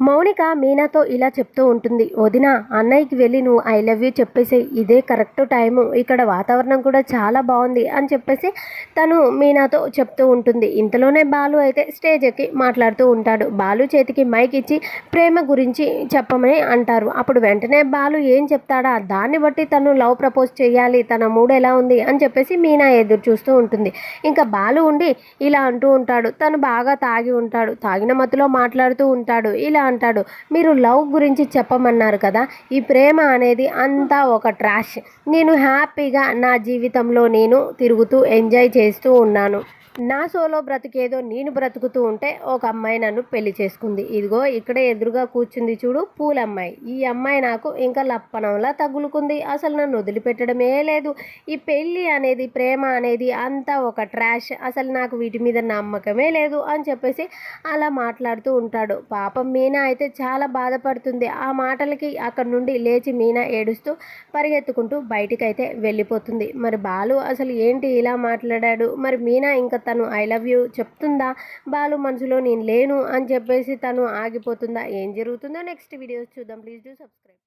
మౌనిక మీనాతో ఇలా చెప్తూ ఉంటుంది వదిన అన్నయ్యకి వెళ్ళి నువ్వు ఐ లవ్ యూ చెప్పేసి ఇదే కరెక్ట్ టైము. ఇక్కడ వాతావరణం కూడా చాలా బాగుంది అని చెప్పేసి తను మీనాతో చెప్తూ ఉంటుంది. ఇంతలోనే బాలు అయితే స్టేజ్ ఎక్కి మాట్లాడుతూ ఉంటాడు. బాలు చేతికి మైక్ ఇచ్చి ప్రేమ గురించి చెప్పమని అంటారు. అప్పుడు వెంటనే బాలు ఏం చెప్తాడా? దాన్ని బట్టి తను లవ్ ప్రపోజ్ చేయాలి. తన మూడ్ ఎలా ఉంది? అని చెప్పేసి మీనా ఎదురు చూస్తూ ఉంటుంది. ఇంకా బాలు ఉండి ఇలా అంటూ ఉంటాడు. తను బాగా తాగి ఉంటాడు. తాగిన మత్తులో మాట్లాడుతూ ఉంటాడు. ఇలా అంటాడు. మీరు లవ్ గురించి చెప్పమన్నారు కదా ఈ ప్రేమ అనేది అంతా ఒక ట్రాష్. నేను హ్యాపీగా నా జీవితంలో నేను తిరుగుతూ ఎంజాయ్ చేస్తూ ఉన్నాను. నా సోలో బ్రతికేదో నేను బ్రతుకుతూ ఉంటే ఒక అమ్మాయి నన్ను పెళ్ళి చేసుకుంది. ఇదిగో ఇక్కడే ఎదురుగా కూర్చుంది చూడు పూలమ్మాయి. ఈ అమ్మాయి నాకు ఇంకా లప్పనంలా తగులుకుంది. అసలు నన్ను వదిలిపెట్టడమే లేదు. ఈ పెళ్ళి అనేది ప్రేమ అనేది అంతా ఒక ట్రాష్. అసలు నాకు వీటి మీద నమ్మకమే లేదు అని చెప్పేసి అలా మాట్లాడుతూ ఉంటాడు. పాపం మీనా అయితే చాలా బాధపడుతుంది. ఆ మాటలకి అక్కడ నుండి లేచి మీనా ఏడుస్తూ పరిగెత్తుకుంటూ బయటికైతే వెళ్ళిపోతుంది. మరి బాలు అసలు ఏంటి ఇలా మాట్లాడాడు? మరి మీనా ఇంకా తను ఐ లవ్ యూ చెప్తుందా? బాలు మనసులో నేను లేను అని చెప్పేసి తను ఆగిపోతుందా? ఏం జరుగుతుందో నెక్స్ట్ వీడియోస్ చూద్దాం. Please do subscribe